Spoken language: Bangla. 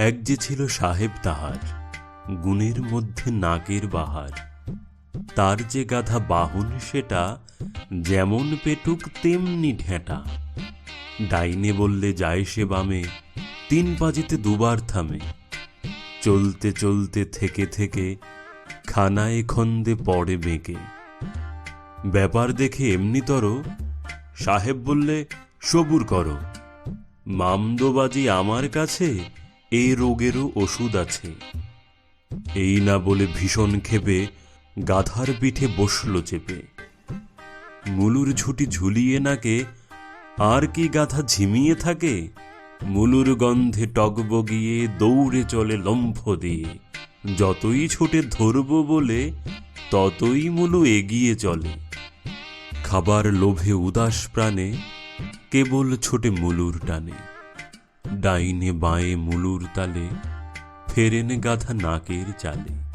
এক যে ছিল সাহেব তাহার, গুণের মধ্যে নাকের বাহার। তার যে গাধা বাহন সেটা যেমন পেটুক তেমনি ঢেঁটা। ডাইনে বললে যায় সে বামে, তিন পাজিতে দুবার থামে। চলতে চলতে থেকে থেকে খানায় খন্দে পড়ে বেঁকে। ব্যাপার দেখে এমনিতর সাহেব বললে, সবুর করো, মামদোবাজি আমার কাছে এই রোগেরও ওষুধ আছে। এই না বলে ভীষণ ক্ষেপে গাধার পিঠে বসল চেপে। মুলুর ঝুটি ঝুলিয়ে নাকে আর কি গাধা ঝিমিয়ে থাকে? মুলুর গন্ধে টকবগিয়ে দৌড়ে চলে লম্ফ দিয়ে। যতই ছোটে ধরব বলে, ততই মুলু এগিয়ে চলে। খাবার লোভে উদাস প্রাণে কেবল ছোটে মুলুর টানে। ডাইনে বাঁয়ে মুলুর তালে ফেরেন গাধা নাকের চালে।